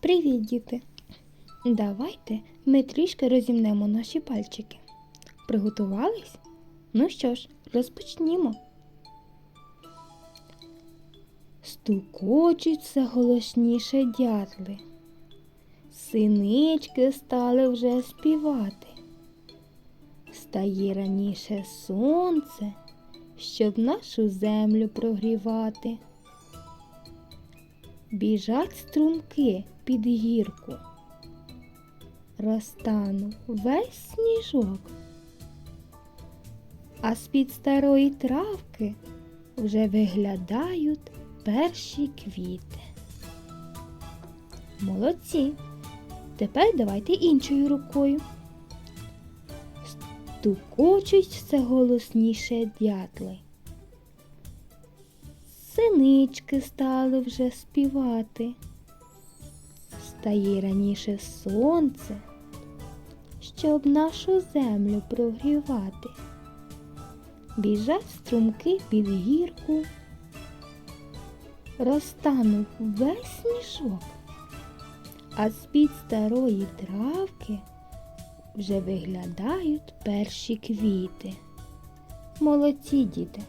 Привіт, діти! Давайте ми трішки розімнемо наші пальчики. Приготувались? Ну що ж, розпочнімо. Стукочуть все голосніше дятли. Синички стали вже співати. Стає раніше сонце, щоб нашу землю прогрівати. Біжать струмки під гірку. Розтанув весь сніжок. А з-під старої травки вже виглядають перші квіти. Молодці. Тепер давайте іншою рукою. Стукочуть все голосніше дятли. Синички стали вже співати. Стає раніше сонце, щоб нашу землю прогрівати. Біжать струмки під гірку, розтанув весь сніжок, а з-під старої травки вже виглядають перші квіти. Молодці діти!